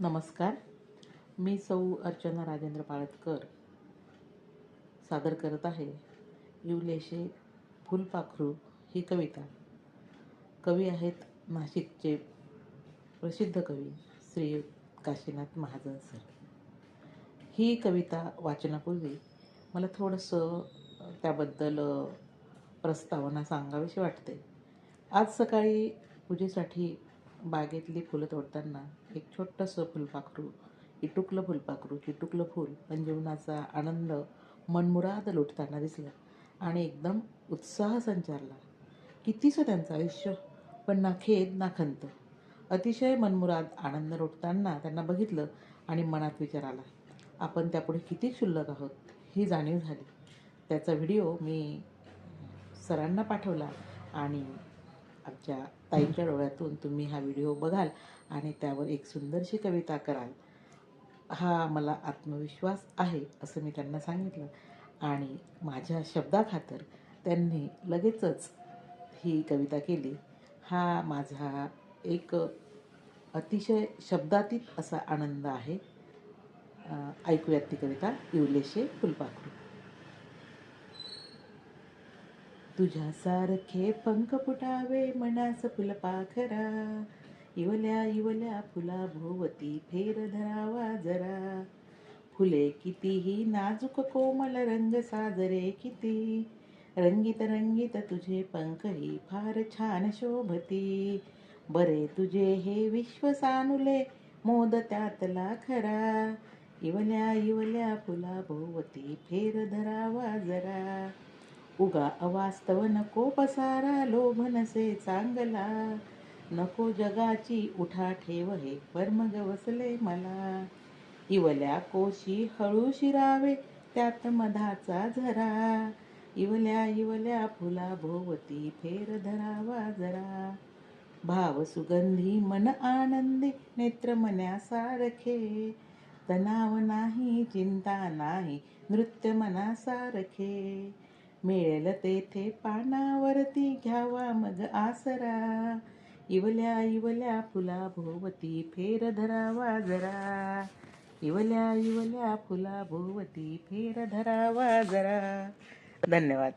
नमस्कार. मी सौ अर्चना राजेंद्र पाळतकर सादर करत आहे इवलेशे फुलपाखरू ही कविता. कवी आहेत नाशिकचे प्रसिद्ध कवी श्री काशीनाथ महाजन सर. ही कविता वाचनापूर्वी मला थोडंसं त्याबद्दल प्रस्तावना सांगावीशी वाटते. आज सकाळी पूजेसाठी बागेतली फुलं तोडताना एक छोटंसं फुलपाखरू इटुकलं फुलपाखरू चिटुकलं फूल पण जीवनाचा आनंद मनमुराद लुटताना दिसलं आणि एकदम उत्साह संचारला. कितीसं त्यांचं आयुष्य? पण ना खेद ना खंत. अतिशय मनमुराद आनंद लुटताना त्यांना बघितलं आणि मनात विचार आला आपण त्यापुढे किती क्षुल्लक आहोत? ही जाणीव झाली. त्याचा व्हिडिओ मी सरांना पाठवला आणि आमच्या ताईंच्या डोळ्यातून तुम्ही हा व्हिडिओ बघाल आणि त्यावर एक सुंदरशी कविता कराल. हा मला आत्मविश्वास आहे असं मी त्यांना सांगितलं. आणि माझ्या शब्दाखातर त्यांनी लगेचच ही कविता केली. हा माझा एक अतिशय शब्दातीत असा आनंद आहे. ऐकूयात ती कविता इवलेशे फुलपाखरू. तुझ्यासारखे पंख फुटावे मनास फुलपाखरा इवल्या इवल्या फुला भोवती फेर धरावा जरा. फुले कितीही नाजूक कोमल रंग साजरे किती. रंगीत रंगीत तुझे पंखही फार छान शोभती. बरे तुझे हे विश्व सानुले मोद त्यातला खरा. इवल्या इवल्या फुला भोवती फेर धरावा जरा. उगा अवास्तव नको पसारा लोभ नसे चांगला. नको जगाची उठा ठेव हे कर्म गवसले मला. इवल्या कोशी हळू शिरावे त्यात मधाचा झरा. इवल्या इवल्या फुला भोवती फेर धरावा जरा. भाव सुगंधी मन आनंदी नेत्र मनासारखे तणाव नाही चिंता नाही नृत्य मनासारखे मिळेल तेथे पानावरती घ्यावा मग आसरा. इवल्या इवल्या फुला भोवती फेर धरावा जरा. इवल्या इवल्या फुला भोवती फेर धरावा जरा. धन्यवाद.